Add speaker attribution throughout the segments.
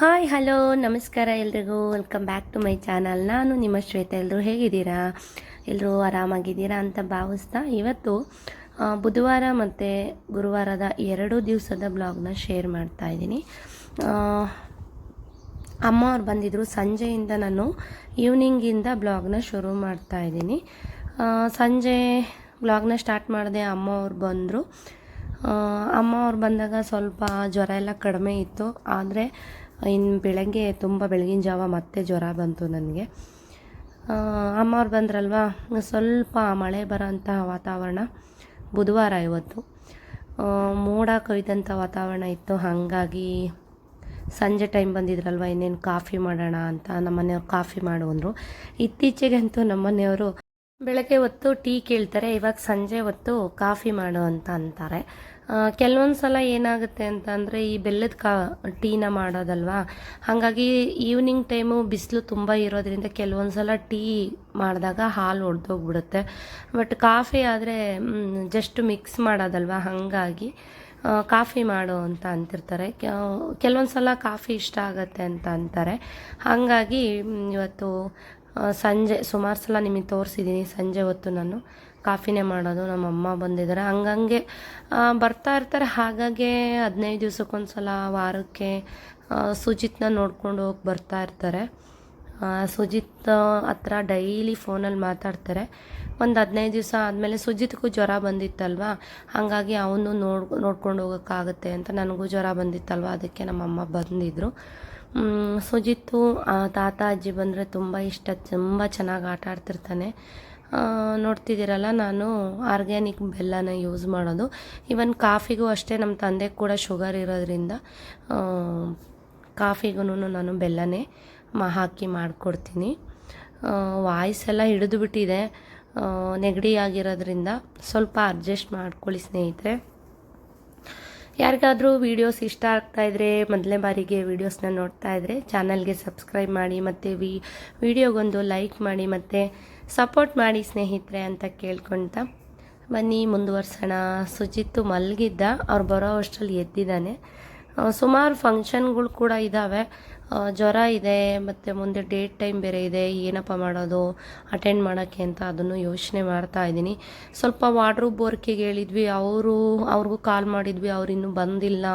Speaker 1: Hi, hello, ನಮಸ್ಕಾರ ಎಲ್ರಿಗೂ. Welcome back to my channel ನಾನು ನಿಮ್ಮ ಶ್ವೇತ. ಎಲ್ಲರೂ ಹೇಗಿದ್ದೀರಾ? ಎಲ್ಲರೂ ಆರಾಮಾಗಿದ್ದೀರಾ ಅಂತ ಭಾವಿಸ್ತಾ ಇವತ್ತು ಬುಧವಾರ ಮತ್ತು ಗುರುವಾರದ ಎರಡು ದಿವಸದ ಬ್ಲಾಗ್ನ ಶೇರ್ ಮಾಡ್ತಾ ಇದ್ದೀನಿ. ಅಮ್ಮ ಅವ್ರು ಬಂದಿದ್ದರು ಸಂಜೆಯಿಂದ ನಾನು ಈವ್ನಿಂಗಿಂದ ಬ್ಲಾಗ್ನ ಶುರು ಮಾಡ್ತಾ ಇದ್ದೀನಿ. ಸಂಜೆ ಬ್ಲಾಗ್ನ ಸ್ಟಾರ್ಟ್ ಮಾಡಿದೆ ಅಮ್ಮ ಅವ್ರು ಬಂದರು. ಅಮ್ಮ ಅವ್ರು ಬಂದಾಗ ಸ್ವಲ್ಪ ಜ್ವರ ಎಲ್ಲ ಕಡಿಮೆ ಇತ್ತು. ಆದರೆ ಇನ್ನು ಬೆಳಗ್ಗೆ ತುಂಬ ಬೆಳಗಿನ ಜಾವ ಮತ್ತೆ ಜ್ವರ ಬಂತು ನನಗೆ. ಅಮ್ಮ ಅವ್ರು ಬಂದ್ರಲ್ವಾ? ಸ್ವಲ್ಪ ಮಳೆ ಬರೋಂಥ ವಾತಾವರಣ. ಬುಧವಾರ ಇವತ್ತು. ಮೋಡ ಕೊಯ್ದಂಥ ವಾತಾವರಣ ಇತ್ತು. ಹಾಗಾಗಿ ಸಂಜೆ ಟೈಮ್ ಬಂದಿದ್ರಲ್ವ, ಇನ್ನೇನು ಕಾಫಿ ಮಾಡೋಣ ಅಂತ ನಮ್ಮನೆಯವ್ರು ಕಾಫಿ ಮಾಡು ಅಂದರು ಇತ್ತೀಚೆಗಂತೂ ನಮ್ಮನೆಯವರು ಬೆಳಗ್ಗೆ ಹೊತ್ತು ಟೀ ಕೇಳ್ತಾರೆ, ಇವಾಗ ಸಂಜೆ ಹೊತ್ತು ಕಾಫಿ ಮಾಡು ಅಂತ ಅಂತಾರೆ. ಕೆಲವೊಂದು ಸಲ ಏನಾಗುತ್ತೆ ಅಂತ ಅಂದರೆ ಈ ಬೆಲ್ಲದ ಕಾ, ಟೀನ ಮಾಡೋದಲ್ವಾ? ಹಾಗಾಗಿ ಈವ್ನಿಂಗ್ ಟೈಮು ಬಿಸಿಲು ತುಂಬ ಇರೋದ್ರಿಂದ ಕೆಲವೊಂದು ಸಲ ಟೀ ಮಾಡಿದಾಗ ಹಾಲು ಒಡೆದೋಗ್ಬಿಡುತ್ತೆ. ಬಟ್ ಕಾಫಿ ಆದರೆ ಜಸ್ಟ್ ಮಿಕ್ಸ್ ಮಾಡೋದಲ್ವಾ? ಹಾಗಾಗಿ ಕಾಫಿ ಮಾಡು ಅಂತ ಅಂತಿರ್ತಾರೆ. ಕೆಲವೊಂದು ಸಲ ಕಾಫಿ ಇಷ್ಟ ಆಗತ್ತೆ ಅಂತ ಅಂತಾರೆ. ಹಾಗಾಗಿ ಇವತ್ತು ಸಂಜೆ, ಸುಮಾರು ಸಲ ನಿಮಗೆ ತೋರಿಸಿದ್ದೀನಿ ಸಂಜೆ ಹೊತ್ತು ನಾನು. ಕಾಫಿನೇ ಮಾಡೋದು ನಮ್ಮ ಅಮ್ಮ ಬಂದಿದ್ದಾರೆ ಹಂಗಂಗೆ ಬರ್ತಾ ಇರ್ತಾರೆ. ಹಾಗಾಗಿ ಹದಿನೈದು ದಿವ್ಸಕ್ಕೊಂದ್ಸಲ ವಾರಕ್ಕೆ ಸುಜಿತ್ನ ನೋಡ್ಕೊಂಡು ಹೋಗಿ ಬರ್ತಾ ಇರ್ತಾರೆ. ಸುಜಿತ್ ಹತ್ರ ಡೈಲಿ ಫೋನಲ್ಲಿ ಮಾತಾಡ್ತಾರೆ. ಒಂದು ಹದಿನೈದು ದಿವಸ ಆದಮೇಲೆ ಸುಜಿತ್ಗೂ ಜ್ವರ ಬಂದಿತ್ತಲ್ವ? ಹಾಗಾಗಿ ಅವನು ನೋಡ್ ನೋಡ್ಕೊಂಡು ಹೋಗೋಕ್ಕಾಗುತ್ತೆ ಅಂತ ನನಗೂ ಜ್ವರ ಬಂದಿತ್ತಲ್ವ? ಅದಕ್ಕೆ ನಮ್ಮಮ್ಮ ಬಂದಿದ್ದರು ಮ್, ಸುಜಿತ್ತು ತಾತ ಅಜ್ಜಿ ಬಂದರೆ ತುಂಬ ಇಷ್ಟ. ತುಂಬ ಚೆನ್ನಾಗಿ ಆಟ ಆಡ್ತಿರ್ತಾನೆ. ನೋಡ್ತಿದ್ದೀರಲ್ಲ ನಾನು ಆರ್ಗ್ಯಾನಿಕ್ ಬೆಲ್ಲನ ಯೂಸ್ ಮಾಡೋದು. ಇವನ್ ಕಾಫಿಗೂ ಅಷ್ಟೇ ನಮ್ಮ ತಂದೆ ಕೂಡ ಶುಗರ್ ಇರೋದ್ರಿಂದ ಕಾಫಿಗೂ ನಾನು ಬೆಲ್ಲನೇ ಮಾ, ಹಾಕಿ ಮಾಡಿಕೊಡ್ತೀನಿ. ವಾಯ್ಸ್ ಎಲ್ಲ ಹಿಡಿದು ಬಿಟ್ಟಿದೆ. ನೆಗಡಿ ಆಗಿರೋದ್ರಿಂದ ಸ್ವಲ್ಪ ಅಡ್ಜಸ್ಟ್ ಮಾಡ್ಕೊಳ್ಳಿ ಸ್ನೇಹಿತರೆ. ಯಾರಿಗಾದರೂ ವೀಡಿಯೋಸ್ ಇಷ್ಟ ಆಗ್ತಾ ಇದ್ರೆ, ಮೊದಲನೇ ಬಾರಿಗೆ ವೀಡಿಯೋಸ್ನ ನೋಡ್ತಾ ಇದ್ರೆ, ಚಾನಲ್ಗೆ ಸಬ್ಸ್ಕ್ರೈಬ್ ಮಾಡಿ ಮತ್ತು ವಿ, ವಿಡಿಯೋಗೊಂದು ಲೈಕ್ ಮಾಡಿ ಮತ್ತು ಸಪೋರ್ಟ್ ಮಾಡಿ ಸ್ನೇಹಿತರೆ ಅಂತ ಕೇಳ್ಕೊಳ್ತಾ ಬನ್ನಿ ಮುಂದುವರ್ಸೋಣ. ಸುಜಿತ್ತು ಮಲಗಿದ್ದ. ಅವ್ರು ಬರೋ ಅಷ್ಟರಲ್ಲಿ ಎದ್ದಿದ್ದಾನೆ. ಸುಮಾರು ಫಂಕ್ಷನ್ಗಳು ಕೂಡ ಇದ್ದಾವೆ ಜ್ವರ ಇದೆ, ಮತ್ತು ಮುಂದೆ ಡೇಟ್ ಟೈಮ್ ಬೇರೆ ಇದೆ, ಏನಪ್ಪ ಮಾಡೋದು ಅಟೆಂಡ್ ಮಾಡೋಕ್ಕೆ ಅಂತ ಅದನ್ನು ಯೋಚನೆ ಮಾಡ್ತಾ ಇದ್ದೀನಿ. ಸ್ವಲ್ಪ ವಾಡ್ರು ಬೋರ್ಕಿಗೆ ಹೇಳಿದ್ವಿ. ಅವರು, ಅವ್ರಿಗೂ ಕಾಲ್ ಮಾಡಿದ್ವಿ, ಅವ್ರು ಇನ್ನೂ ಬಂದಿಲ್ಲ.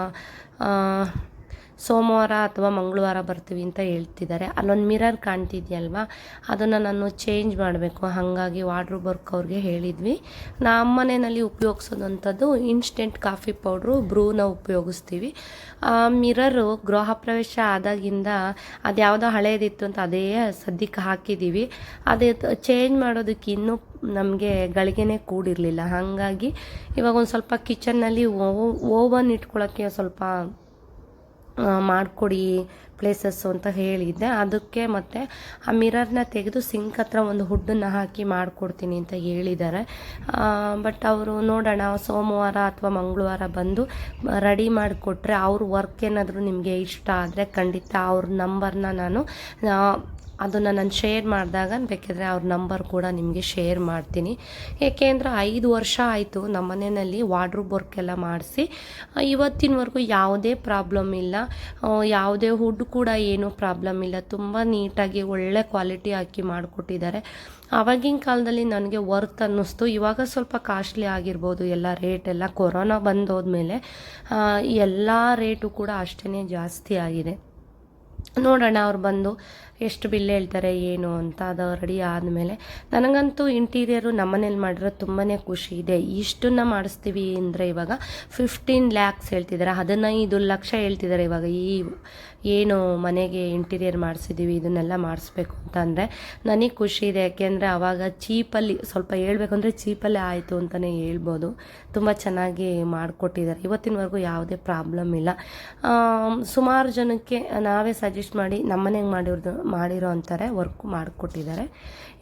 Speaker 1: ಸೋಮವಾರ ಅಥವಾ ಮಂಗಳವಾರ ಬರ್ತೀವಿ ಅಂತ ಹೇಳ್ತಿದ್ದಾರೆ. ಅಲ್ಲೊಂದು ಮಿರರ್ ಕಾಣ್ತಿದ್ಯಲ್ವಾ? ಅದನ್ನು ನಾನು ಚೇಂಜ್ ಮಾಡಬೇಕು. ಹಾಗಾಗಿ ವಾಡ್ರು ಬರ್ಕ್ ಅವ್ರಿಗೆ ಹೇಳಿದ್ವಿ. ನಮ್ಮ ಮನೆಯಲ್ಲಿ ಉಪಯೋಗಿಸೋದಂಥದ್ದು ಇನ್ಸ್ಟೆಂಟ್ ಕಾಫಿ ಪೌಡ್ರು ಬ್ರೂನ ಉಪಯೋಗಿಸ್ತೀವಿ. ಮಿರರು ಗೃಹ ಪ್ರವೇಶ ಆದಾಗಿಂದ ಅದು ಯಾವುದೋ ಹಳೇದಿತ್ತು ಅಂತ ಅದೇ ಸದ್ಯಕ್ಕೆ ಹಾಕಿದ್ದೀವಿ ಅದೇ ಚೇಂಜ್ ಮಾಡೋದಕ್ಕೆ ಇನ್ನೂ ನಮಗೆ ಗಳಿಗೆನೇ ಕೂಡಿರಲಿಲ್ಲ. ಹಾಗಾಗಿ ಇವಾಗ ಒಂದು ಸ್ವಲ್ಪ ಕಿಚನ್ನಲ್ಲಿ ಓವನ್ ಇಟ್ಕೊಳ್ಳೋಕ್ಕೆ ಸ್ವಲ್ಪ ಮಾಡಿಕೊಡಿ ಪ್ಲೇಸಸ್ಸು ಅಂತ ಹೇಳಿದ್ದೆ. ಅದಕ್ಕೆ ಮತ್ತು ಆ ಮಿರರ್ನ ತೆಗೆದು ಸಿಂಕ್ ಹತ್ರ ಒಂದು ಹುಡ್ಡನ್ನು ಹಾಕಿ ಮಾಡಿಕೊಡ್ತೀನಿ ಅಂತ ಹೇಳಿದ್ದಾರೆ. ಬಟ್ ಅವರು ನೋಡೋಣ, ಸೋಮವಾರ ಅಥವಾ ಮಂಗಳವಾರ ಬಂದು ರೆಡಿ ಮಾಡಿಕೊಟ್ರೆ ಅವ್ರ ವರ್ಕ್ ಏನಾದರೂ ನಿಮಗೆ ಇಷ್ಟ ಆದರೆ ಖಂಡಿತ ಅವ್ರ ನಂಬರ್ನ ನಾನು ಅದನ್ನು ನಾನು ಶೇರ್ ಮಾಡಿದಾಗ ಬೇಕಿದ್ರೆ ಅವ್ರ ನಂಬರ್ ಕೂಡ ನಿಮಗೆ ಶೇರ್ ಮಾಡ್ತೀನಿ. ಏಕೆಂದರೆ ಐದು ವರ್ಷ ಆಯಿತು ನಮ್ಮ ಮನೆಯಲ್ಲಿ ವಾಡ್ರೂಬ್ ವರ್ಕ್ ಎಲ್ಲ ಮಾಡಿಸಿ. ಇವತ್ತಿನವರೆಗೂ ಯಾವುದೇ ಪ್ರಾಬ್ಲಮ್ ಇಲ್ಲ. ಯಾವುದೇ ಹುಡ್ ಕೂಡ ಏನೂ ಪ್ರಾಬ್ಲಮ್ ಇಲ್ಲ. ತುಂಬ ನೀಟಾಗಿ ಒಳ್ಳೆ ಕ್ವಾಲಿಟಿ ಹಾಕಿ ಮಾಡಿಕೊಟ್ಟಿದ್ದಾರೆ. ಆವಾಗಿನ ಕಾಲದಲ್ಲಿ ನನಗೆ ವರ್ತ್ ಅನ್ನಿಸ್ತು. ಇವಾಗ ಸ್ವಲ್ಪ ಕಾಸ್ಟ್ಲಿ ಆಗಿರ್ಬೋದು ಎಲ್ಲ ರೇಟ್ ಎಲ್ಲ. ಕೊರೋನಾ ಬಂದೋದ್ಮೇಲೆ ಎಲ್ಲ ರೇಟು ಕೂಡ ಅಷ್ಟೇ ಜಾಸ್ತಿ ಆಗಿದೆ. ನೋಡೋಣ ಅವ್ರು ಬಂದು ಎಷ್ಟು ಬಿಲ್ ಹೇಳ್ತಾರೆ, ಏನು ಅಂತ ಅದು ರೆಡಿ ಆದಮೇಲೆ ನನಗಂತೂ ಇಂಟೀರಿಯರು ನಮ್ಮನೇಲಿ ಮಾಡಿರೋ ತುಂಬಾ ಖುಷಿ ಇದೆ. ಇಷ್ಟನ್ನ ಮಾಡಿಸ್ತೀವಿ ಅಂದರೆ ಇವಾಗ ಫಿಫ್ಟೀನ್ ಲ್ಯಾಕ್ಸ್ ಹೇಳ್ತಿದ್ದಾರೆ. ಹದಿನೈದು ಲಕ್ಷ ಹೇಳ್ತಿದ್ದಾರೆ ಇವಾಗ ಈ ಏನು ಮನೆಗೆ ಇಂಟೀರಿಯರ್ ಮಾಡಿಸಿದ್ದೀವಿ ಇದನ್ನೆಲ್ಲ ಮಾಡಿಸ್ಬೇಕು ಅಂತ ಅಂದರೆ ನನಗೆ ಖುಷಿ ಇದೆ. ಯಾಕೆಂದರೆ ಆವಾಗ ಚೀಪಲ್ಲಿ, ಸ್ವಲ್ಪ ಹೇಳ್ಬೇಕಂದ್ರೆ ಚೀಪಲ್ಲೇ ಆಯಿತು ಅಂತಲೇ ಹೇಳ್ಬೋದು. ತುಂಬ ಚೆನ್ನಾಗಿ ಮಾಡಿಕೊಟ್ಟಿದ್ದಾರೆ. ಇವತ್ತಿನವರೆಗೂ ಯಾವುದೇ ಪ್ರಾಬ್ಲಮ್ ಇಲ್ಲ. ಸುಮಾರು ಜನಕ್ಕೆ ನಾವೇ ಸಜೆಸ್ಟ್ ಮಾಡಿ ನಮ್ಮನೆಗೆ ಮಾಡಿರೋದು, ಮಾಡಿರೋ ಅಂತಾರೆ ವರ್ಕ್ ಮಾಡಿಕೊಟ್ಟಿದ್ದಾರೆ.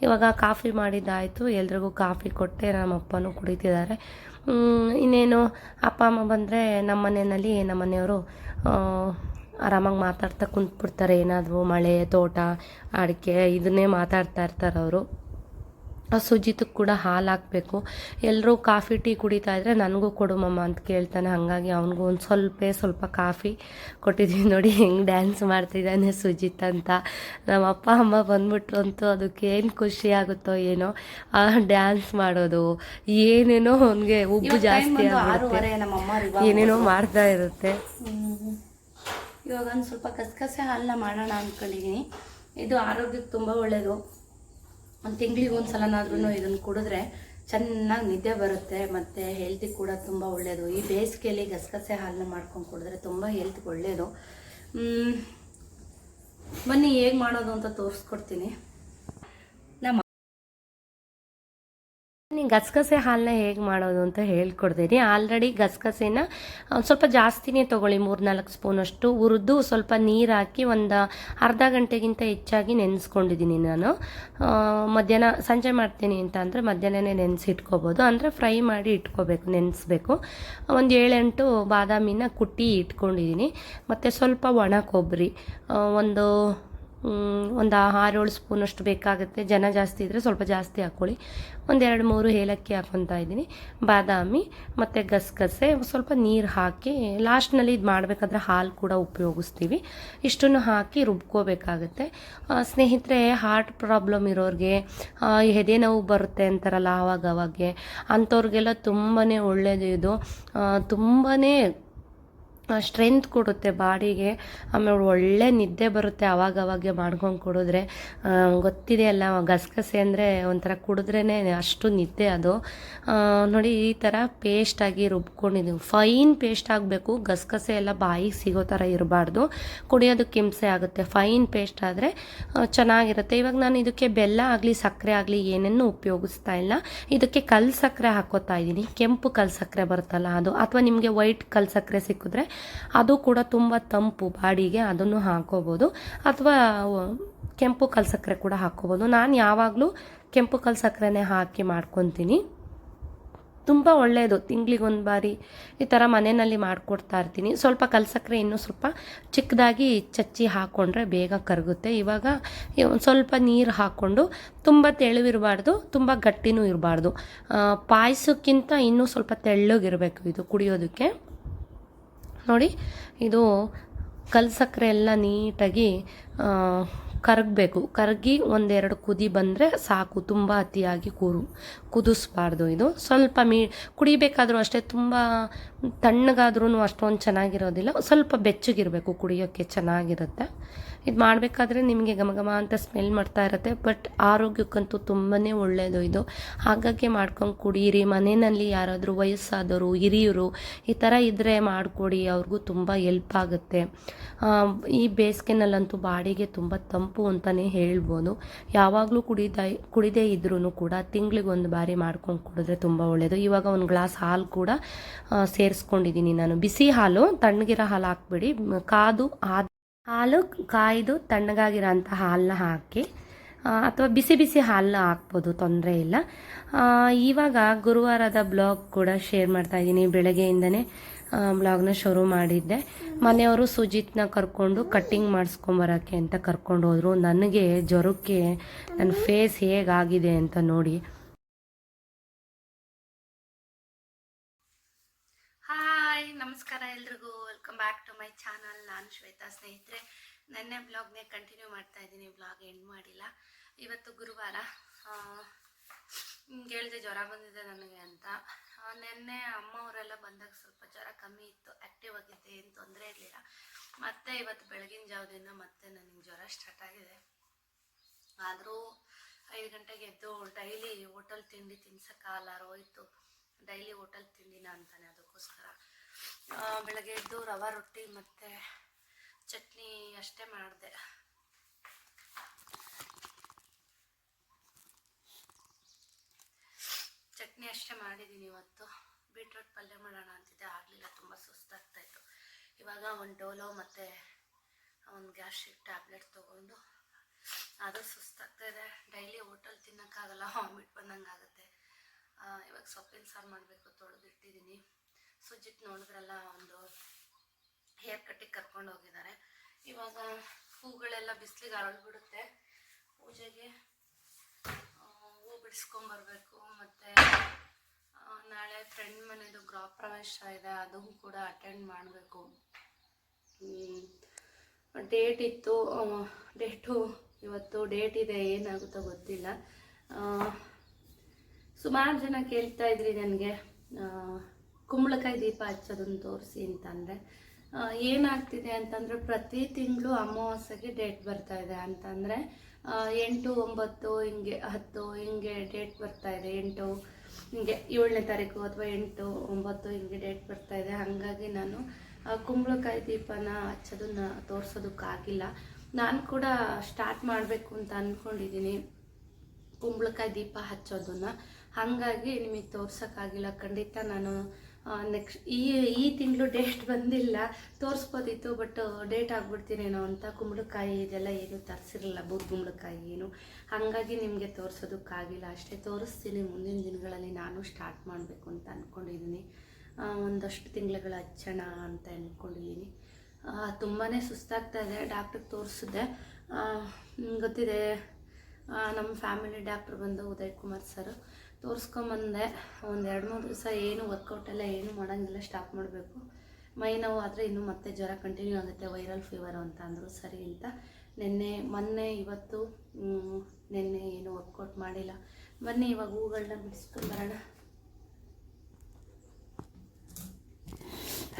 Speaker 1: ಇವಾಗ ಕಾಫಿ ಮಾಡಿದ್ದಾಯಿತು. ಎಲ್ರಿಗೂ ಕಾಫಿ ಕೊಟ್ಟೆ ನಮ್ಮ ಅಪ್ಪನೂ ಕುಡಿತಿದ್ದಾರೆ ಇನ್ನೇನು, ಅಪ್ಪ, ಅಮ್ಮ ಬಂದರೆ ನಮ್ಮ ಮನೆಯಲ್ಲಿ, ನಮ್ಮ ಮನೆಯವರು ಆರಾಮಾಗಿ ಮಾತಾಡ್ತಾ ಕುಂತ್ಬಿಡ್ತಾರೆ. ಏನಾದರೂ ಮಳೆ ತೋಟ ಅಡಿಕೆ ಇದನ್ನೇ ಮಾತಾಡ್ತಾ ಇರ್ತಾರೆ ಅವರು. ಸುಜಿತಕ್ಕೆ ಕೂಡ ಹಾಲು ಹಾಕಬೇಕು. ಎಲ್ಲರೂ ಕಾಫಿ ಟೀ ಕುಡಿತಾ ಇದ್ರೆ ನನಗೂ ಕೊಡು ಮಮ್ಮ ಅಂತ ಕೇಳ್ತಾನೆ. ಹಾಗಾಗಿ ಅವನಿಗೂ ಒಂದು ಸ್ವಲ್ಪ ಸ್ವಲ್ಪ ಕಾಫಿ ಕೊಟ್ಟಿದ್ದೀನಿ ನೋಡಿ. ಹೆಂಗೆ ಡ್ಯಾನ್ಸ್ ಮಾಡ್ತಿದ್ದಾನೆ ಸುಜಿತ್ ಅಂತ. ನಮ್ಮ ಅಪ್ಪ ಅಮ್ಮ ಬಂದ್ಬಿಟ್ರು ಅಂತೂ ಅದಕ್ಕೆ ಏನು ಖುಷಿ ಆಗುತ್ತೋ ಏನೋ. ಆ ಡ್ಯಾನ್ಸ್ ಮಾಡೋದು ಏನೇನೋ ಅವನಿಗೆ ಉಬ್ಬು ಜಾಸ್ತಿ ಆಗುತ್ತೆ ಏನೇನೋ ಮಾಡ್ತಾ ಇರುತ್ತೆ.
Speaker 2: ಇವಾಗ ಒಂದು ಸ್ವಲ್ಪ ಕಸಕಸೆ ಹಾಲನ್ನ ಮಾಡೋಣ ಅಂದ್ಕೊಂಡಿದ್ದೀನಿ ಇದು ಆರೋಗ್ಯಕ್ಕೆ ತುಂಬ ಒಳ್ಳೆಯದು ಒಂದು ತಿಂಗಳಿಗೆ ಒಂದು ಸಲನಾದ್ರೂ ಇದನ್ನು ಕುಡಿದ್ರೆ ಚೆನ್ನಾಗಿ ನಿದ್ದೆ ಬರುತ್ತೆ ಮತ್ತು ಹೆಲ್ತಿ ಕೂಡ ತುಂಬ ಒಳ್ಳೆಯದು ಈ ಬೇಸಿಗೆಯಲ್ಲಿ ಗಸಗಸೆ ಹಾಲನ್ನ ಮಾಡ್ಕೊಂಡು ಕುಡಿದ್ರೆ ತುಂಬ ಹೆಲ್ತ್ಗೆ ಒಳ್ಳೆಯದು ಬನ್ನಿ ಹೇಗೆ ಮಾಡೋದು ಅಂತ ತೋರಿಸ್ಕೊಡ್ತೀನಿ.
Speaker 1: ಗಸಗಸೆ ಹಾಲನ್ನ ಹೇಗೆ ಮಾಡೋದು ಅಂತ ಹೇಳ್ಕೊಡ್ತೀನಿ. ಆಲ್ರೆಡಿ ಗಸಗಸೆನ ಸ್ವಲ್ಪ ಜಾಸ್ತಿನೇ ತೊಗೊಳ್ಳಿ. ಮೂರು ನಾಲ್ಕು ಸ್ಪೂನಷ್ಟು ಹುರಿದು ಸ್ವಲ್ಪ ನೀರು ಹಾಕಿ ಒಂದು ಅರ್ಧ ಗಂಟೆಗಿಂತ ಹೆಚ್ಚಾಗಿ ನೆನೆಸ್ಕೊಂಡಿದ್ದೀನಿ ನಾನು. ಮಧ್ಯಾಹ್ನ ಸಂಜೆ ಮಾಡ್ತೀನಿ ಅಂತ ಅಂದರೆ ಮಧ್ಯಾಹ್ನನೇ ನೆನೆಸಿ ಇಟ್ಕೋಬೋದು ಅಂದರೆ ಫ್ರೈ ಮಾಡಿ ಇಟ್ಕೋಬೇಕು, ನೆನೆಸ್ಬೇಕು. ಒಂದು ಏಳೆಂಟು ಬಾದಾಮಿನ ಕುಟ್ಟಿ ಇಟ್ಕೊಂಡಿದ್ದೀನಿ ಮತ್ತು ಸ್ವಲ್ಪ ಒಣ ಕೊಬ್ಬರಿ ಒಂದು ಒಂದು ಆರೇಳು ಸ್ಪೂನಷ್ಟು ಬೇಕಾಗುತ್ತೆ. ಜನ ಜಾಸ್ತಿ ಇದ್ದರೆ ಸ್ವಲ್ಪ ಜಾಸ್ತಿ ಹಾಕ್ಕೊಳ್ಳಿ ಒಂದೆರಡು ಮೂರು ಏಲಕ್ಕಿ ಹಾಕ್ಕೊತಾ ಇದ್ದೀನಿ. ಬಾದಾಮಿ ಮತ್ತು ಗಸಗಸೆ ಸ್ವಲ್ಪ ನೀರು ಹಾಕಿ ಲಾಸ್ಟ್ನಲ್ಲಿ ಇದು ಮಾಡಬೇಕಾದ್ರೆ ಹಾಲು ಕೂಡ ಉಪಯೋಗಿಸ್ತೀವಿ. ಇಷ್ಟನ್ನು ಹಾಕಿ ರುಬ್ಕೋಬೇಕಾಗುತ್ತೆ. ಸ್ನೇಹಿತರೆ ಹಾರ್ಟ್ ಪ್ರಾಬ್ಲಮ್ ಇರೋರಿಗೆ ಎದೆ ನೋವು ಬರುತ್ತೆ ಅಂತಾರಲ್ಲ ಆವಾಗ ಅವಾಗೆ ಅಂಥವ್ರಿಗೆಲ್ಲ ತುಂಬಾ ಒಳ್ಳೆಯದು ಇದು. ತುಂಬಾ ಸ್ಟ್ರೆಂತ್ ಕೊಡುತ್ತೆ ಬಾಡಿಗೆ. ಆಮೇಲೆ ಒಳ್ಳೆ ನಿದ್ದೆ ಬರುತ್ತೆ ಅವಾಗ ಅವಾಗೆ ಮಾಡ್ಕೊಂಡು ಕುಡಿದ್ರೆ. ಗೊತ್ತಿದೆ ಅಲ್ಲ, ಗಸಗಸೆ ಅಂದರೆ ಒಂಥರ ಕುಡಿದ್ರೇ ಅಷ್ಟು ನಿದ್ದೆ ಅದು. ನೋಡಿ ಈ ಥರ ಪೇಸ್ಟಾಗಿ ರುಬ್ಕೊಂಡಿದ್ದೀವಿ ಫೈನ್ ಪೇಸ್ಟ್ ಆಗಬೇಕು, ಗಸಗಸೆ ಎಲ್ಲ ಬಾಯಿಗೆ ಸಿಗೋ ಥರ ಇರಬಾರ್ದು. ಕುಡಿಯೋದಕ್ಕೆ ಹಿಂಸೆ ಆಗುತ್ತೆ. ಫೈನ್ ಪೇಸ್ಟ್ ಆದರೆ ಚೆನ್ನಾಗಿರುತ್ತೆ. ಇವಾಗ ನಾನು ಇದಕ್ಕೆ ಬೆಲ್ಲ ಆಗಲಿ ಸಕ್ಕರೆ ಆಗಲಿ ಏನೇನು ಉಪಯೋಗಿಸ್ತಾ ಇಲ್ಲ. ಇದಕ್ಕೆ ಕಲ್ ಸಕ್ಕರೆ ಹಾಕೋತಾ ಇದ್ದೀನಿ ಕೆಂಪು ಕಲ್ ಸಕ್ಕರೆ ಬರುತ್ತಲ್ಲ ಅದು. ಅಥವಾ ನಿಮಗೆ ವೈಟ್ ಕಲ್ ಸಕ್ಕರೆ ಸಿಕ್ಕಿದ್ರೆ ಅದು ಕೂಡ ತುಂಬ ತಂಪು ಬಾಡಿಗೆ, ಅದನ್ನು ಹಾಕೋಬೋದು. ಅಥವಾ ಕೆಂಪು ಕಲ್ ಸಕ್ಕರೆ ಕೂಡ ಹಾಕ್ಕೋಬೋದು ನಾನು ಯಾವಾಗಲೂ ಕೆಂಪು ಕಲ್ ಸಕ್ಕರೆನೇ ಹಾಕಿ ಮಾಡ್ಕೊತೀನಿ. ತುಂಬ ಒಳ್ಳೆಯದು ತಿಂಗಳಿಗೊಂದು ಬಾರಿ ಈ ಥರ ಮನೆಯಲ್ಲಿ ಮಾಡಿಕೊಡ್ತಾ ಇರ್ತೀನಿ. ಸ್ವಲ್ಪ ಕಲ್ಸಕ್ಕರೆ ಇನ್ನೂ ಸ್ವಲ್ಪ ಚಿಕ್ಕದಾಗಿ ಚಚ್ಚಿ ಹಾಕ್ಕೊಂಡ್ರೆ ಬೇಗ ಕರಗುತ್ತೆ. ಇವಾಗ ಸ್ವಲ್ಪ ನೀರು ಹಾಕ್ಕೊಂಡು ತುಂಬ ತೆಳುವಿರಬಾರ್ದು, ತುಂಬ ಗಟ್ಟಿನೂ ಇರಬಾರ್ದು. ಪಾಯಸಕ್ಕಿಂತ ಇನ್ನೂ ಸ್ವಲ್ಪ ತೆಳ್ಳಗಿರಬೇಕು ಇದು ಕುಡಿಯೋದಕ್ಕೆ. ನೋಡಿ, ಇದು ಕಲ್ ಸಕ್ಕರೆ ಎಲ್ಲ ನೀಟಾಗಿ ಕರಗಬೇಕು. ಕರಗಿ ಒಂದೆರಡು ಕುದಿ ಬಂದರೆ ಸಾಕು. ತುಂಬ ಅತಿಯಾಗಿ ಕೂರು. ಕುದಿಸ್ಬಾರ್ದು ಇದು. ಸ್ವಲ್ಪ ಮೀ, ಕುಡಿಬೇಕಾದ್ರೂ ಅಷ್ಟೇ, ತುಂಬ ತಣ್ಣಗಾದ್ರೂ ಅಷ್ಟೊಂದು ಚೆನ್ನಾಗಿರೋದಿಲ್ಲ. ಸ್ವಲ್ಪ ಬೆಚ್ಚಗಿರಬೇಕು ಕುಡಿಯೋಕ್ಕೆ ಚೆನ್ನಾಗಿರುತ್ತೆ. ಇದು ಮಾಡಬೇಕಾದ್ರೆ ನಿಮಗೆ ಘಮಘಮ ಘಮ ಅಂತ ಸ್ಮೆಲ್ ಮಾಡ್ತಾ ಇರುತ್ತೆ ಬಟ್ ಆರೋಗ್ಯಕ್ಕಂತೂ ತುಂಬಾ ಒಳ್ಳೆಯದು ಇದು. ಹಾಗಾಗಿ ಮಾಡ್ಕೊಂಡು ಕುಡಿಯಿರಿ ಮನೆಯಲ್ಲಿ ಯಾರಾದರೂ ವಯಸ್ಸಾದವರು, ಹಿರಿಯರು ಈ ಥರ ಇದ್ದರೆ ಮಾಡಿಕೊಡಿ, ಅವ್ರಿಗೂ ತುಂಬ ಹೆಲ್ಪ್ ಆಗುತ್ತೆ. ಈ ಬೇಸಿಗೆನಲ್ಲಂತೂ ಬಾಡಿಗೆ ತುಂಬ ತಂಪು ಅಂತಲೇ ಹೇಳ್ಬೋದು. ಯಾವಾಗಲೂ ಕುಡಿದ ಕುಡಿದೇ ಇದ್ರೂ ಕೂಡ ತಿಂಗಳಿಗೊಂದು ಬಾರಿ ಮಾಡ್ಕೊಂಡು ಕುಡಿದ್ರೆ ತುಂಬ ಒಳ್ಳೆಯದು ಇವಾಗ ಒಂದು ಗ್ಲಾಸ್ ಹಾಲು ಕೂಡ ಸೇರಿಸ್ಕೊಂಡಿದ್ದೀನಿ ನಾನು. ಬಿಸಿ ಹಾಲು, ತಣ್ಣಗಿರೋ ಹಾಲು ಹಾಕ್ಬಿಡಿ. ಕಾದು ಆದ ಹಾಲು ಕಾಯ್ದು ತಣ್ಣಗಾಗಿರೋಂಥ ಹಾಲನ್ನ ಹಾಕಿ ಅಥವಾ ಬಿಸಿ ಬಿಸಿ ಹಾಲನ್ನ ಹಾಕ್ಬೋದು, ತೊಂದರೆ ಇಲ್ಲ. ಇವಾಗ ಗುರುವಾರದ ಬ್ಲಾಗ್ ಕೂಡ ಶೇರ್ ಮಾಡ್ತಾ ಇದ್ದೀನಿ. ಬೆಳಗ್ಗೆಯಿಂದನೇ ಬ್ಲಾಗ್ನ ಶುರು ಮಾಡಿದ್ದೆ. ಮನೆಯವರು ಸುಜಿತ್ನ ಕರ್ಕೊಂಡು ಕಟ್ಟಿಂಗ್ ಮಾಡಿಸ್ಕೊಂಬರೋಕ್ಕೆ ಅಂತ ಕರ್ಕೊಂಡು ಹೋದರು. ನನಗೆ ಜ್ವರಕ್ಕೆ ನನ್ನ ಫೇಸ್ ಹೇಗಾಗಿದೆ ಅಂತ ನೋಡಿ
Speaker 2: ನಮಸ್ಕಾರ ಎಲ್ರಿಗೂ. Welcome back to my channel ನಾನು ಶ್ವೇತಾ ಸ್ನೇಹಿತರೆ. ನೆನ್ನೆ ಬ್ಲಾಗ್ನೇ ಕಂಟಿನ್ಯೂ ಮಾಡ್ತಾ ಇದ್ದೀನಿ. ಬ್ಲಾಗ್ ಎಂಡ್ ಮಾಡಿಲ್ಲ. ಇವತ್ತು ಗುರುವಾರ. ಹೇಳಿದೆ ಜ್ವರ ಬಂದಿದೆ ನನಗೆ ಅಂತ. ನೆನ್ನೆ ಅಮ್ಮ ಅವರೆಲ್ಲ ಬಂದಾಗ ಸ್ವಲ್ಪ ಜ್ವರ ಕಮ್ಮಿ ಇತ್ತು. ಆ್ಯಕ್ಟಿವ್ ಆಗಿದ್ದೆ ಏನು ತೊಂದರೆ ಇರಲಿಲ್ಲ. ಮತ್ತೆ ಇವತ್ತು ಬೆಳಗಿನ ಜಾವದಿಂದ ಮತ್ತೆ ನನಗೆ ಜ್ವರ ಸ್ಟಾರ್ಟ್ ಆಗಿದೆ. ಆದರೂ ಐದು ಗಂಟೆಗೆ ಎದ್ದು ಡೈಲಿ ಹೋಟೆಲ್ ತಿಂಡಿ ತಿನ್ಸೋಕ್ಕಾಗಲ್ಲ ಹೋಯ್ತು. ಡೈಲಿ ಹೋಟೆಲ್ ತಿಂಡಿನ ಅಂತಾನೆ ಅದಕ್ಕೋಸ್ಕರ. ಬೆಳಗ್ಗೆ ಎದ್ದು ರವೆ ರೊಟ್ಟಿ ಮತ್ತು ಚಟ್ನಿ ಅಷ್ಟೇ ಮಾಡಿದೆ. ಚಟ್ನಿ ಅಷ್ಟೇ ಮಾಡಿದ್ದೀನಿ ಇವತ್ತು. ಬೀಟ್ರೂಟ್ ಪಲ್ಯ ಮಾಡೋಣ ಅಂತಿದ್ದೆ, ಆಗಲಿಲ್ಲ, ತುಂಬ ಸುಸ್ತಾಗ್ತಾಯಿತ್ತು ಇವಾಗ ಒಂದು ಡೋಲೋ ಮತ್ತು ಒಂದು ಗ್ಯಾಸ್ಟ್ರಿಕ್ ಟ್ಯಾಬ್ಲೆಟ್ ತೊಗೊಂಡು ಅದು ಸುಸ್ತಾಗ್ತಾ ಇದೆ. ಡೈಲಿ ಹೋಟೆಲ್ ತಿನ್ನೋಕ್ಕಾಗಲ್ಲ, ವಾಮಿಟ್ ಬಂದಂಗೆ ಆಗುತ್ತೆ ಇವಾಗ ಸೊಪ್ಪಿನ ಸಾರು ಮಾಡಬೇಕು, ತೊಳೆದಿಟ್ಟಿದ್ದೀನಿ. ಸುಜಿತ್ ನೋಡಿದ್ರಲ್ಲ, ಒಂದು ಹೇರ್ ಕಟ್ಟಿಗೆ ಕರ್ಕೊಂಡು ಹೋಗಿದ್ದಾರೆ. ಇವಾಗ ಹೂಗಳೆಲ್ಲ ಬಿಸಿಲಿಗೆ ಅರಳ್ಬಿಡುತ್ತೆ. ಪೂಜೆಗೆ ಹೂ ಬಿಡಿಸ್ ಬಿಡಿಸ್ಕೊಂಬರ್ಬೇಕು. ಮತ್ತು ನಾಳೆ ಫ್ರೆಂಡ್ ಮನೆದು ಗೃಹ ಪ್ರವೇಶ ಇದೆ, ಅದು ಕೂಡ ಅಟೆಂಡ್ ಮಾಡಬೇಕು. ಡೇಟ್ ಇತ್ತು ಡೇಟು ಇವತ್ತು ಡೇಟ್ ಇದೆ, ಏನಾಗುತ್ತೋ ಗೊತ್ತಿಲ್ಲ. ಸುಮಾರು ಜನ ಕೇಳ್ತಾ ಇದ್ರಿ ನನಗೆ. ಕುಂಬಳಕಾಯಿ ದೀಪ ಹಚ್ಚೋದನ್ನು ತೋರಿಸಿ ಅಂತಂದರೆ ಏನಾಗ್ತಿದೆ ಅಂತಂದರೆ ಪ್ರತಿ ತಿಂಗಳು ಅಮಾವಾಸ್ಯೆಗೆ ಡೇಟ್ ಬರ್ತಾ ಇದೆ ಅಂತಂದರೆ ಎಂಟು, ಒಂಬತ್ತು, ಹಿಂಗೆ ಹತ್ತು, ಹಿಂಗೆ ಡೇಟ್ ಬರ್ತಾ ಇದೆ. ಎಂಟು, ಹಿಂಗೆ ಏಳನೇ ತಾರೀಕು ಅಥವಾ ಎಂಟು, ಒಂಬತ್ತು ಹಿಂಗೆ ಡೇಟ್ ಬರ್ತಾ ಇದೆ. ಹಾಗಾಗಿ ನಾನು ಕುಂಬಳಕಾಯಿ ದೀಪನ ಹಚ್ಚೋದನ್ನ ತೋರಿಸೋದಕ್ಕಾಗಿಲ್ಲ. ನಾನು ಕೂಡ ಸ್ಟಾರ್ಟ್ ಮಾಡಬೇಕು ಅಂತ ಅಂದ್ಕೊಂಡಿದ್ದೀನಿ ಕುಂಬಳಕಾಯಿ ದೀಪ ಹಚ್ಚೋದನ್ನು. ಹಾಗಾಗಿ ನಿಮಗೆ ತೋರ್ಸೋಕ್ಕಾಗಿಲ್ಲ. ಖಂಡಿತ ನಾನು ನೆಕ್ಸ್ಟ್ ಈ ಈ ತಿಂಗಳು ಡೇಟ್ ಬಂದಿಲ್ಲ. ತೋರಿಸ್ಬೋದಿತ್ತು ಬಟ್ ಡೇಟ್ ಆಗ್ಬಿಡ್ತೀನೇನೋ ಅಂತ ಕುಂಬಳಕಾಯಿ ಇದೆಲ್ಲ ಏನು ತರಿಸಿರಲ್ಲ, ಬೂದ್ ಕುಂಬಳಕಾಯಿ ಏನು. ಹಾಗಾಗಿ ನಿಮಗೆ ತೋರಿಸೋದಕ್ಕಾಗಿಲ್ಲ. ಅಷ್ಟೇ ತೋರಿಸ್ತೀನಿ, ಮುಂದಿನ ದಿನಗಳಲ್ಲಿ ನಾನು ಸ್ಟಾರ್ಟ್ ಮಾಡಬೇಕು ಅಂತ ಅಂದ್ಕೊಂಡಿದ್ದೀನಿ ಒಂದಷ್ಟು ತಿಂಗಳುಗಳ ಹಚ್ಚೋಣ ಅಂತ ಅಂದ್ಕೊಂಡಿದ್ದೀನಿ ತುಂಬಾ ಸುಸ್ತಾಗ್ತಾ ಇದೆ ಡಾಕ್ಟ್ರಿಗೆ ತೋರಿಸಿದೆ. ಗೊತ್ತಿದೆ. ನಮ್ಮ ಫ್ಯಾಮಿಲಿ ಡಾಕ್ಟ್ರ್ ಬಂದು ಉದಯ್ ಕುಮಾರ್ ಸರ್ ತೋರಿಸ್ಕೊಂಬಂದೆ. ಒಂದು ಎರಡು ಮೂರು ದಿವಸ ಏನು ವರ್ಕೌಟ್ ಎಲ್ಲ ಏನು ಮಾಡೋಂಗಿಲ್ಲ ಸ್ಟಾಪ್ ಮಾಡಬೇಕು. ಮೈ ನೋವು ಆದರೆ ಇನ್ನೂ ಮತ್ತೆ ಜ್ವರ ಕಂಟಿನ್ಯೂ ಆಗುತ್ತೆ ವೈರಲ್ ಫೀವರು ಅಂತ ಅಂದರು ಸರಿ ಅಂತ. ನಿನ್ನೆ, ಮೊನ್ನೆ ಇವತ್ತು ನಿನ್ನೆ ಏನು ವರ್ಕೌಟ್ ಮಾಡಿಲ್ಲ. ಬನ್ನಿ ಇವಾಗ ಹೂಗಳನ್ನ ಬಿಡಿಸ್ಕೊಂಡು ಬರೋಣ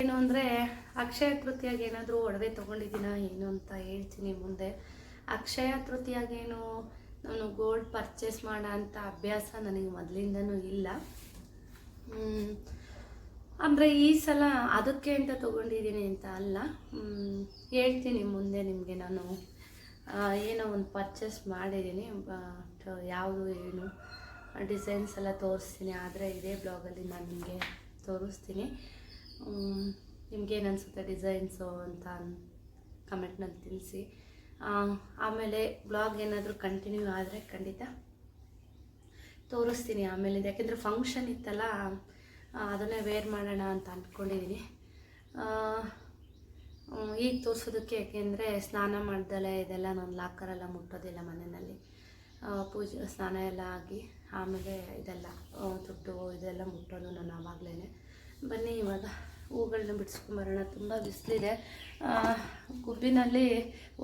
Speaker 2: ಏನು ಅಂದರೆ ಅಕ್ಷಯ ತೃತೀಯಾಗಿ ಏನಾದರೂ ಒಡವೆ ತೊಗೊಂಡಿದ್ದೀನ ಏನು ಅಂತ ಹೇಳ್ತೀನಿ ಮುಂದೆ. ಅಕ್ಷಯ ತೃತೀಯಾಗೇನು ನಾನು ಗೋಲ್ಡ್ ಪರ್ಚೇಸ್ ಮಾಡೋ ಅಂಥ ಅಭ್ಯಾಸ ನನಗೆ ಮೊದಲಿಂದನೂ ಇಲ್ಲ. ಅಂದರೆ ಈ ಸಲ ಅದಕ್ಕೆ ಅಂತ ತೊಗೊಂಡಿದ್ದೀನಿ ಅಂತ ಅಲ್ಲ. ಹೇಳ್ತೀನಿ ಮುಂದೆ ನಿಮಗೆ ನಾನು. ಏನೋ ಒಂದು ಪರ್ಚೇಸ್ ಮಾಡಿದ್ದೀನಿ. ಯಾವುದು ಏನು ಡಿಸೈನ್ಸ್ ಎಲ್ಲ ತೋರಿಸ್ತೀನಿ. ಆದರೆ ಇದೇ ಬ್ಲಾಗಲ್ಲಿ ನಾನು ನಿಮಗೆ ತೋರಿಸ್ತೀನಿ. ನಿಮ್ಗೇನು ಅನಿಸುತ್ತೆ ಡಿಸೈನ್ಸು ಅಂತ ಕಮೆಂಟ್ನಲ್ಲಿ ತಿಳಿಸಿ. ಆಮೇಲೆ ಬ್ಲಾಗ್ ಏನಾದರೂ ಕಂಟಿನ್ಯೂ ಆದರೆ ಖಂಡಿತ ತೋರಿಸ್ತೀನಿ ಆಮೇಲೆ ಯಾಕೆಂದರೆ ಫಂಕ್ಷನ್ ಇತ್ತಲ್ಲ ಅದನ್ನೇ ವೇರ್ ಮಾಡೋಣ ಅಂತ ಅಂದ್ಕೊಂಡಿದ್ದೀನಿ ಈಗ ತೋರಿಸೋದಕ್ಕೆ ಯಾಕೆಂದರೆ ಸ್ನಾನ ಮಾಡ್ದಲೆ ಇದೆಲ್ಲ ನಾನು ಲಾಕರೆಲ್ಲ ಮುಟ್ಟೋದಿಲ್ಲ ಮನೆಯಲ್ಲಿ. ಪೂಜೆ, ಸ್ನಾನ ಎಲ್ಲ ಆಗಿ ಆಮೇಲೆ ಇದೆಲ್ಲ ತುಟ್ಟು ಇದೆಲ್ಲ ಮುಟ್ಟೋದು ನಾನು ಆವಾಗಲೇ ಬನ್ನಿ ಇವಾಗ. ಹೂಗಳನ್ನ ಬಿಡಿಸ್ಕೊಂಬರೋಣ. ತುಂಬ ಬಿಸಿಲಿದೆ. ಗುಬ್ಬಿನಲ್ಲಿ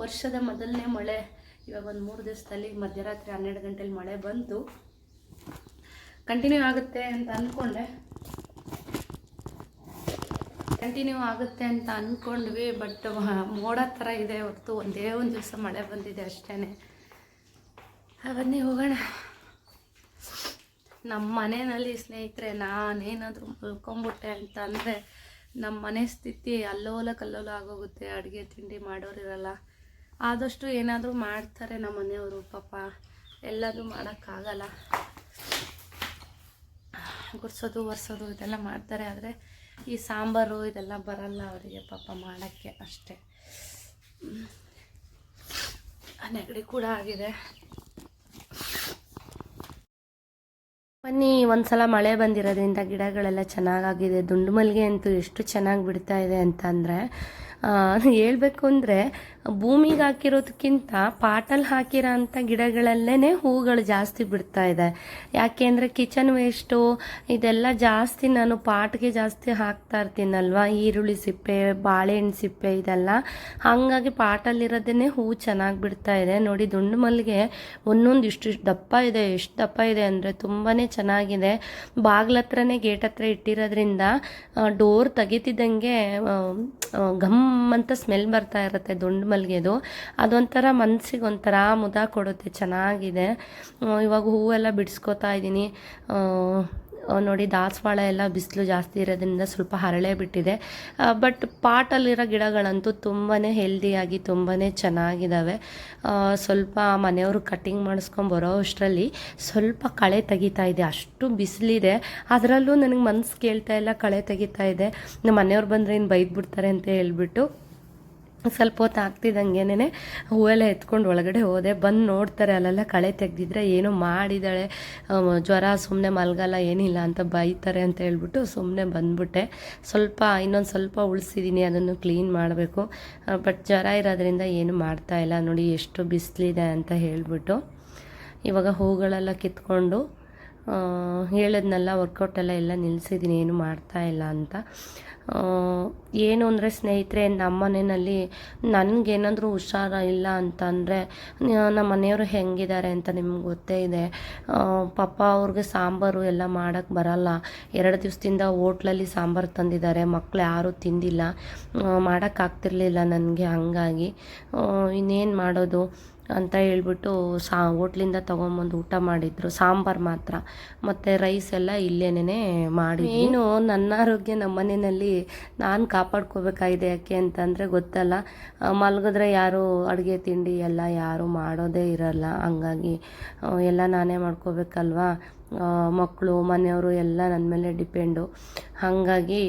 Speaker 2: ವರ್ಷದ ಮೊದಲನೇ ಮಳೆ. ಇವಾಗ ಒಂದು ಮೂರು ದಿವಸದಲ್ಲಿ ಮಧ್ಯರಾತ್ರಿ ಹನ್ನೆರಡು ಗಂಟೆಲಿ ಮಳೆ ಬಂತು ಕಂಟಿನ್ಯೂ ಆಗುತ್ತೆ ಅಂತ ಅಂದ್ಕೊಂಡೆ ಕಂಟಿನ್ಯೂ ಆಗುತ್ತೆ ಅಂತ ಅಂದ್ಕೊಂಡ್ವಿ ಬಟ್ ಮೋಡ ಥರ ಇದೆ. ಹೊರತು ಒಂದೇ ಒಂದು ದಿವಸ ಮಳೆ ಬಂದಿದೆ ಅಷ್ಟೇ ಬನ್ನಿ ಹೋಗೋಣ. ನಮ್ಮ ಮನೆಯಲ್ಲಿ ಸ್ನೇಹಿತರೆ, ನಾನೇನಾದರೂ ಮಲ್ಕೊಂಬಿಟ್ಟೆ ಅಂತ ಅಂದರೆ ನಮ್ಮ ಮನೆ ಸ್ಥಿತಿ ಅಲ್ಲೋಲ ಕಲ್ಲೋಲ ಆಗೋಗುತ್ತೆ, ಅಡುಗೆ ತಿಂಡಿ ಮಾಡೋರಿರಲ್ಲ ಆದಷ್ಟು ಏನಾದರೂ ಮಾಡ್ತಾರೆ ನಮ್ಮ ಮನೆಯವರು, ಪಾಪ. ಎಲ್ಲದೂ ಮಾಡೋಕ್ಕಾಗಲ್ಲ ಗುಡ್ಸೋದು, ಒರೆಸೋದು, ಇದೆಲ್ಲ ಮಾಡ್ತಾರೆ. ಆದರೆ ಈ ಸಾಂಬಾರು ಇದೆಲ್ಲ ಬರಲ್ಲ ಅವರಿಗೆ ಪಾಪ ಮಾಡೋಕ್ಕೆ ಅಷ್ಟೇ. ನೆಗಡಿ ಕೂಡ ಆಗಿದೆ. ಬನ್ನಿ ಒಂದ್ಸಲ ಮಳೆ ಬಂದಿರೋದ್ರಿಂದ ಗಿಡಗಳೆಲ್ಲ ಚೆನ್ನಾಗಾಗಿದೆ. ದುಂಡು ಮಲ್ಲಿಗೆ ಅಂತೂ ಎಷ್ಟು ಚೆನ್ನಾಗಿ ಬಿಡ್ತಾ ಇದೆ ಅಂತಂದರೆ ಹೇಳ್ಬೇಕು ಅಂದರೆ ಭೂಮಿಗೆ ಹಾಕಿರೋದಕ್ಕಿಂತ ಪಾಟಲ್ಲಿ ಹಾಕಿರೋ ಅಂಥ ಗಿಡಗಳಲ್ಲೇ ಹೂಗಳು ಜಾಸ್ತಿ ಬಿಡ್ತಾ ಇದೆ. ಯಾಕೆ ಅಂದರೆ ಕಿಚನ್ ವೇಸ್ಟು ಇದೆಲ್ಲ ಜಾಸ್ತಿ ನಾನು ಪಾಟ್ಗೆ ಜಾಸ್ತಿ ಹಾಕ್ತಾ ಇರ್ತೀನಲ್ವ? ಈರುಳ್ಳಿ ಸಿಪ್ಪೆ, ಬಾಳೆಹಣ್ಣು ಸಿಪ್ಪೆ ಇದೆಲ್ಲ. ಹಾಗಾಗಿ ಪಾಟಲ್ಲಿರೋದೇ ಹೂ ಚೆನ್ನಾಗಿ ಬಿಡ್ತಾ ಇದೆ. ನೋಡಿ, ದುಂಡು ಮಲ್ಲಿಗೆ ಒಂದೊಂದು ಇಷ್ಟು ದಪ್ಪ ಇದೆ. ಎಷ್ಟು ದಪ್ಪ ಇದೆ ಅಂದರೆ ತುಂಬಾ ಚೆನ್ನಾಗಿದೆ. ಬಾಗ್ಲ ಹತ್ರನೇ ಗೇಟ್ ಹತ್ರ ಇಟ್ಟಿರೋದ್ರಿಂದ ಡೋರ್ ತೆಗಿತಿದ್ದಂಗೆ ಘಮ್ ಅಂತ ಸ್ಮೆಲ್ ಬರ್ತಾ ಇರುತ್ತೆ, ದುಂಡು ಮಲ್ಲಿಗೆದು ಅದೊಂಥರ ಮನಸ್ಸಿಗೆ ಒಂಥರ ಮುದ ಕೊಡುತ್ತೆ, ಚೆನ್ನಾಗಿದೆ. ಇವಾಗ ಹೂವೆಲ್ಲ ಬಿಡಿಸ್ಕೊತಾ ಇದ್ದೀನಿ. ನೋಡಿ ದಾಸವಾಳ ಎಲ್ಲ ಬಿಸಿಲು ಜಾಸ್ತಿ ಇರೋದ್ರಿಂದ ಸ್ವಲ್ಪ ಹರಳೆ ಬಿಟ್ಟಿದೆ. ಬಟ್ ಪಾಟಲ್ಲಿರೋ ಗಿಡಗಳಂತೂ ತುಂಬಾ ಹೆಲ್ದಿಯಾಗಿ ತುಂಬಾ ಚೆನ್ನಾಗಿದ್ದಾವೆ ಸ್ವಲ್ಪ ಮನೆಯವರು ಕಟ್ಟಿಂಗ್ ಮಾಡಿಸ್ಕೊಂಡು ಬರೋ ಅಷ್ಟರಲ್ಲಿ ಸ್ವಲ್ಪ ಕಳೆ ತೆಗಿತಾ ಇದೆ. ಅಷ್ಟು ಬಿಸಿಲಿದೆ. ಅದರಲ್ಲೂ ನನಗೆ ಮನಸ್ಸು ಕೇಳ್ತಾ ಇಲ್ಲ, ಕಳೆ ತೆಗಿತಾ ಇದೆ. ನಮ್ಮ ಮನೆಯವ್ರು ಬಂದರೆ ಇನ್ನು ಬೈದ್ಬಿಡ್ತಾರೆ ಅಂತ ಹೇಳ್ಬಿಟ್ಟು ಸ್ವಲ್ಪ ಹೊತ್ತು ಆಗ್ತಿದ್ದಂಗೆನೇ ಹೂವೆಲ್ಲ ಎತ್ಕೊಂಡು ಒಳಗಡೆ ಹೋದೆ. ಬಂದು ನೋಡ್ತಾರೆ, ಅಲ್ಲೆಲ್ಲ ಕಳೆ ತೆಗೆದಿದ್ರೆ ಏನೋ ಮಾಡಿದ್ದಾಳೆ ಜ್ವರ ಸುಮ್ಮನೆ ಮಲ್ಗಲ್ಲ, ಏನಿಲ್ಲ ಅಂತ ಬೈತಾರೆ ಅಂತ ಹೇಳ್ಬಿಟ್ಟು ಸುಮ್ಮನೆ ಬಂದ್ಬಿಟ್ಟೆ. ಸ್ವಲ್ಪ, ಇನ್ನೊಂದು ಸ್ವಲ್ಪ ಉಳಿಸಿದ್ದೀನಿ ಅದನ್ನು ಕ್ಲೀನ್ ಮಾಡಬೇಕು. ಬಟ್ ಜ್ವರ ಇರೋದ್ರಿಂದ ಏನು ಮಾಡ್ತಾ ಇಲ್ಲ. ನೋಡಿ, ಎಷ್ಟು ಬಿಸಿಲಿದೆ ಅಂತ ಹೇಳಿಬಿಟ್ಟು ಇವಾಗ ಹೂಗಳೆಲ್ಲ ಕಿತ್ಕೊಂಡು
Speaker 1: ಹೇಳಿದ್ನಲ್ಲ ವರ್ಕೌಟೆಲ್ಲ ಎಲ್ಲ ನಿಲ್ಲಿಸಿದ್ದೀನಿ ಏನು ಮಾಡ್ತಾ ಇಲ್ಲ ಅಂತ. ಏನು ಅಂದರೆ ಸ್ನೇಹಿತರೆ, ನಮ್ಮ ಮನೆಯಲ್ಲಿ ನನಗೇನಾದರೂ ಹುಷಾರ ಇಲ್ಲ ಅಂತಂದರೆ ನಮ್ಮ ಮನೆಯವರು ಹೆಂಗಿದ್ದಾರೆ ಅಂತ ನಿಮ್ಗೆ ಗೊತ್ತೇ ಇದೆ. ಪಾಪ ಅವ್ರಿಗೆ ಸಾಂಬಾರು ಎಲ್ಲ ಮಾಡೋಕ್ಕೆ ಬರಲ್ಲ. ಎರಡು ದಿವಸದಿಂದ ಹೋಟ್ಲಲ್ಲಿ ಸಾಂಬಾರು ತಂದಿದ್ದಾರೆ. ಮಕ್ಕಳು ಯಾರೂ ತಿಂದಿಲ್ಲ. ಮಾಡೋಕ್ಕಾಗ್ತಿರ್ಲಿಲ್ಲ ನನಗೆ ಹಂಗಾಗಿ. ಇನ್ನೇನು ಮಾಡೋದು? ಅಂತ ಹೇಳ್ಬಿಟ್ಟು ಸಾ, ಹೋಟ್ಲಿಂದ ತೊಗೊಂಬಂದು ಊಟ ಮಾಡಿದ್ರು. ಸಾಂಬಾರು ಮಾತ್ರ. ಮತ್ತು ರೈಸ್ ಎಲ್ಲ ಇಲ್ಲೇನೇ ಮಾಡಿ ಏನು? ನನ್ನ ಆರೋಗ್ಯ ನಮ್ಮ ಮನೆಯಲ್ಲಿ ನಾನು ಕಾಪಾಡ್ಕೋಬೇಕಾಗಿದೆ ಯಾಕೆ ಅಂತಂದರೆ ಗೊತ್ತಲ್ಲ. ಮಲಗಿದ್ರೆ ಯಾರು ಅಡುಗೆ ತಿಂಡಿ ಎಲ್ಲ ಯಾರು ಮಾಡೋದೇ ಇರಲ್ಲ. ಹಂಗಾಗಿ ಎಲ್ಲ ನಾನೇ ಮಾಡ್ಕೋಬೇಕಲ್ವಾ? ಮಕ್ಕಳು, ಮನೆಯವರು ಎಲ್ಲ ನನ್ನ ಮೇಲೆ ಡಿಪೆಂಡು. ಹಾಗಾಗಿ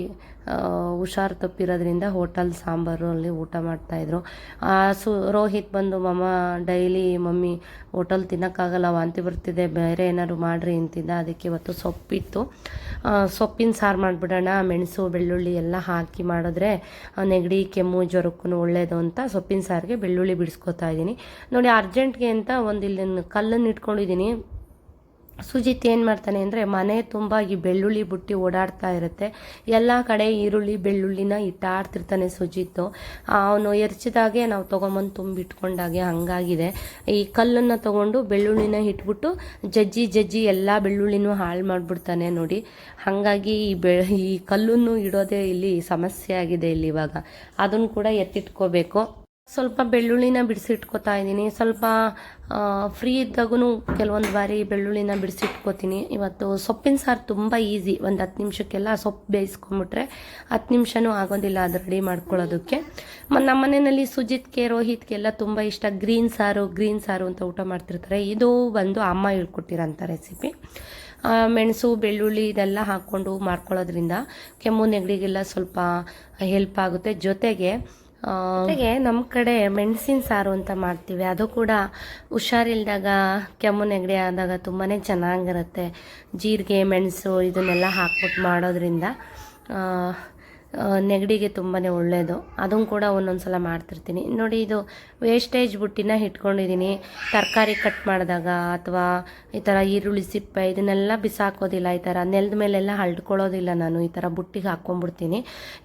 Speaker 1: ಹುಷಾರು ತಪ್ಪಿರೋದ್ರಿಂದ ಹೋಟಲ್ ಸಾಂಬಾರು ಅಲ್ಲಿ ಊಟ ಮಾಡ್ತಾಯಿದ್ರು ಆ, ಸು, ರೋಹಿತ್ ಬಂದು, ಮಮ್ಮ, ಡೈಲಿ ಮಮ್ಮಿ ಹೋಟಲ್ ತಿನ್ನೋಕ್ಕಾಗಲ್ಲ, ವಾಂತಿ ಬರ್ತಿದೆ, ಬೇರೆ ಏನಾದ್ರು ಮಾಡಿರಿ ಅಂತಿದ್ದ. ಅದಕ್ಕೆ ಇವತ್ತು ಸೊಪ್ಪಿತ್ತು. ಸೊಪ್ಪಿನ ಸಾರು ಮಾಡಿಬಿಡೋಣ, ಮೆಣಸು, ಬೆಳ್ಳುಳ್ಳಿ ಎಲ್ಲ ಹಾಕಿ ಮಾಡಿದ್ರೆ ನೆಗಡಿ, ಕೆಮ್ಮು ಜ್ವರಕ್ಕೂ ಒಳ್ಳೆಯದು ಅಂತ ಸೊಪ್ಪಿನ ಸಾರಿಗೆ ಬೆಳ್ಳುಳ್ಳಿ ಬಿಡಿಸ್ಕೊತಾ ಇದ್ದೀನಿ. ನೋಡಿ, ಅರ್ಜೆಂಟ್ಗೆ ಅಂತ ಒಂದು ಇಲ್ಲಿನ ಕಲ್ಲನ್ನು ಇಟ್ಕೊಂಡಿದ್ದೀನಿ. ಸುಜಿತ್ ಏನು ಮಾಡ್ತಾನೆ ಅಂದರೆ ಮನೆ ತುಂಬ ಈ ಬೆಳ್ಳುಳ್ಳಿ ಬುಟ್ಟಿ ಓಡಾಡ್ತಾ ಇರುತ್ತೆ. ಎಲ್ಲ ಕಡೆ ಈರುಳ್ಳಿ, ಬೆಳ್ಳುಳ್ಳಿನ ಇಟ್ಟಾಡ್ತಿರ್ತಾನೆ ಸುಜಿತ್ತು ಅವನು ಎರಚಿದಾಗೆ ನಾವು ತೊಗೊಂಬಂದು ತುಂಬಿಟ್ಕೊಂಡಾಗೆ ಹಂಗಾಗಿದೆ. ಈ ಕಲ್ಲನ್ನು ತೊಗೊಂಡು ಬೆಳ್ಳುಳ್ಳಿನ ಇಟ್ಬಿಟ್ಟು ಜಜ್ಜಿ ಜಜ್ಜಿ ಎಲ್ಲ ಬೆಳ್ಳುಳ್ಳಿನೂ ಹಾಳು ಮಾಡಿಬಿಡ್ತಾನೆ ನೋಡಿ. ಹಾಗಾಗಿ ಈ ಬೆ, ಈ ಕಲ್ಲನ್ನು ಇಡೋದೇ ಇಲ್ಲಿ ಸಮಸ್ಯೆ ಆಗಿದೆ ಇಲ್ಲಿ ಇವಾಗ. ಅದನ್ನು ಕೂಡ ಎತ್ತಿಟ್ಕೋಬೇಕು. ಸ್ವಲ್ಪ ಬೆಳ್ಳುಳ್ಳಿನ ಬಿಡಿಸಿಟ್ಕೋತಾ ಇದ್ದೀನಿ. ಸ್ವಲ್ಪ ಫ್ರೀ ಇದ್ದಾಗೂ ಕೆಲವೊಂದು ಬಾರಿ ಬೆಳ್ಳುಳ್ಳಿನ ಬಿಡಿಸಿಟ್ಕೋತೀನಿ. ಇವತ್ತು ಸೊಪ್ಪಿನ ಸಾರು ತುಂಬ ಈಸಿ ಒಂದು ಹತ್ತು ನಿಮಿಷಕ್ಕೆಲ್ಲ ಸೊಪ್ಪು ಬೇಯಿಸ್ಕೊಂಬಿಟ್ರೆ ಹತ್ತು ನಿಮಿಷನೂ ಆಗೋದಿಲ್ಲ ಅದು ರೆಡಿ ಮಾಡ್ಕೊಳ್ಳೋದಕ್ಕೆ. ಮ, ನಮ್ಮ ಮನೆಯಲ್ಲಿ ಸುಜಿತ್ಗೆ, ರೋಹಿತ್ಗೆಲ್ಲ ತುಂಬ ಇಷ್ಟ. ಗ್ರೀನ್ ಸಾರು ಗ್ರೀನ್ ಸಾರು ಅಂತ ಊಟ ಮಾಡ್ತಿರ್ತಾರೆ. ಇದು ಬಂದು ಅಮ್ಮ ಹೇಳ್ಕೊಟ್ಟಿರೋಂಥ ರೆಸಿಪಿ ಮೆಣಸು, ಬೆಳ್ಳುಳ್ಳಿ ಇದೆಲ್ಲ ಹಾಕ್ಕೊಂಡು ಮಾಡ್ಕೊಳ್ಳೋದ್ರಿಂದ ಕೆಮ್ಮು, ನೆಗಡಿಗೆಲ್ಲ ಸ್ವಲ್ಪ ಹೆಲ್ಪ್ ಆಗುತ್ತೆ. ಜೊತೆಗೆ ಜೊತೆಗೆ ನಮ್ಮ ಕಡೆ ಮೆಣಸಿನ ಸಾರು ಅಂತ ಮಾಡ್ತೀವಿ. ಅದು ಕೂಡ ಹುಷಾರಿಲ್ದಾಗ, ಕೆಮ್ಮು ನೆಗಡಿ ಆದಾಗ ತುಂಬಾ ಚೆನ್ನಾಗಿರುತ್ತೆ. ಜೀರಿಗೆ, ಮೆಣಸು ಇದನ್ನೆಲ್ಲ ಹಾಕ್ಬಿಟ್ಟು ಮಾಡೋದ್ರಿಂದ ನೆಗಡಿಗೆ ತುಂಬಾ ಒಳ್ಳೆಯದು ಅದನ್ನು ಕೂಡ ಒಂದೊಂದು ಸಲ ಮಾಡ್ತಿರ್ತೀನಿ. ನೋಡಿ ಇದು ವೇಸ್ಟೇಜ್ ಬುಟ್ಟಿನ ಇಟ್ಕೊಂಡಿದ್ದೀನಿ ತರಕಾರಿ ಕಟ್ ಮಾಡಿದಾಗ ಅಥವಾ ಈ ಥರ ಈರುಳ್ಳಿ ಸಿಪ್ಪೆ ಇದನ್ನೆಲ್ಲ ಬಿಸಾಕೋದಿಲ್ಲ ಈ ಥರ ನೆಲದ ಮೇಲೆಲ್ಲ ಹರಡ್ಕೊಳ್ಳೋದಿಲ್ಲ ನಾನು. ಈ ಥರ ಬುಟ್ಟಿಗೆ ಹಾಕ್ಕೊಂಡ್ಬಿಡ್ತೀನಿ.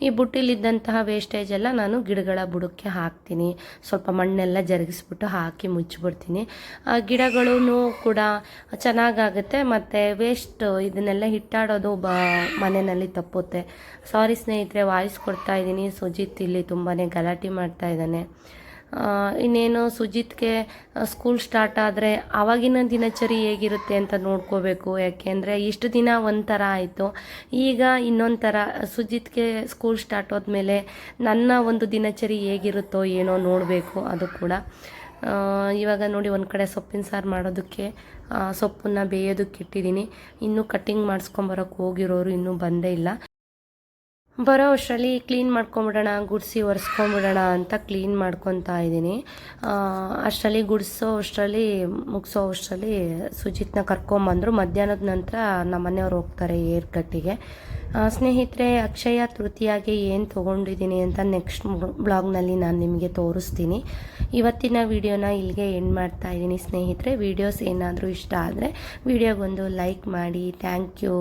Speaker 1: ಈ ಬುಟ್ಟಿಲಿದ್ದಂತಹ ವೇಸ್ಟೇಜ್ ಎಲ್ಲ ನಾನು ಗಿಡಗಳ ಬುಡಕ್ಕೆ ಹಾಕ್ತೀನಿ. ಸ್ವಲ್ಪ ಮಣ್ಣೆಲ್ಲ ಜರುಗಿಸ್ಬಿಟ್ಟು ಹಾಕಿ ಮುಚ್ಚಿಬಿಡ್ತೀನಿ. ಗಿಡಗಳೂ ಕೂಡ ಚೆನ್ನಾಗಾಗುತ್ತೆ. ಮತ್ತು ವೇಸ್ಟ್ ಇದನ್ನೆಲ್ಲ ಹಿಟ್ಟಾಡೋದು ಬ ಮನೆಯಲ್ಲಿ ತಪ್ಪುತ್ತೆ. ಸಾರಿ ಸ್ನೇಹಿತರೆ ವಾಯ್ಸ್ ಕೊಡ್ತಾ ಇದ್ದೀನಿ. ಸುಜಿತ್ ಇಲ್ಲಿ ತುಂಬಾ ಗಲಾಟೆ ಮಾಡ್ತಾ ಇದ್ದಾನೆ. ಇನ್ನೇನು ಸುಜಿತ್ಗೆ ಸ್ಕೂಲ್ ಸ್ಟಾರ್ಟ್ ಆದರೆ ಆವಾಗಿನ ದಿನಚರಿ ಹೇಗಿರುತ್ತೆ ಅಂತ ನೋಡ್ಕೋಬೇಕು. ಯಾಕೆಂದರೆ ಇಷ್ಟು ದಿನ ಒಂಥರ ಆಯಿತು. ಈಗ ಇನ್ನೊಂದು ಥರ ಸುಜಿತ್ಗೆ ಸ್ಕೂಲ್ ಸ್ಟಾರ್ಟ್ ಹೋದ್ಮೇಲೆ ನನ್ನ ಒಂದು ದಿನಚರಿ ಹೇಗಿರುತ್ತೋ ಏನೋ ನೋಡಬೇಕು ಅದು ಕೂಡ. ಇವಾಗ ನೋಡಿ ಒಂದು ಕಡೆ ಸೊಪ್ಪಿನ ಸಾರು ಮಾಡೋದಕ್ಕೆ ಸೊಪ್ಪನ್ನ ಬೇಯೋದಕ್ಕೆ ಇಟ್ಟಿದ್ದೀನಿ. ಇನ್ನೂ ಕಟ್ಟಿಂಗ್ ಮಾಡಿಸ್ಕೊಂಬರೋಕೆ ಹೋಗಿರೋರು ಇನ್ನೂ ಬಂದೇ ಇಲ್ಲ. ಬರೋ ಅಷ್ಟರಲ್ಲಿ ಕ್ಲೀನ್ ಮಾಡ್ಕೊಂಬಿಡೋಣ, ಗುಡಿಸಿ ಒರೆಸ್ಕೊಂಬಿಡೋಣ ಅಂತ ಕ್ಲೀನ್ ಮಾಡ್ಕೊತಾ ಇದ್ದೀನಿ. ಅಷ್ಟರಲ್ಲಿ ಗುಡಿಸೋ ಅಷ್ಟರಲ್ಲಿ, ಮುಗಿಸೋ ಅಷ್ಟರಲ್ಲಿ ಸುಜಿತ್ನ ಕರ್ಕೊಂಬಂದರು. ಮಧ್ಯಾಹ್ನದ ನಂತರ ನಮ್ಮ ಮನೆಯವ್ರು ಹೋಗ್ತಾರೆ ಏರ್ ಕಟ್ಟಿಗೆ ಸ್ನೇಹಿತರೆ, ಅಕ್ಷಯ ತೃತೀಯಾಗಿ ಏನು ತೊಗೊಂಡಿದ್ದೀನಿ ಅಂತ ನೆಕ್ಸ್ಟ್ ಬ್ಲಾಗ್ನಲ್ಲಿ ನಾನು ನಿಮಗೆ ತೋರಿಸ್ತೀನಿ. ಇವತ್ತಿನ ವಿಡಿಯೋನ ಇಲ್ಲಿಗೆ ಎಂಡ್ ಮಾಡ್ತಾ ಇದ್ದೀನಿ ಸ್ನೇಹಿತರೆ. ವಿಡಿಯೋಸ್ ಏನಾದರೂ ಇಷ್ಟ ಆದರೆ ವಿಡಿಯೋಗೊಂದು ಲೈಕ್ ಮಾಡಿ. Thank you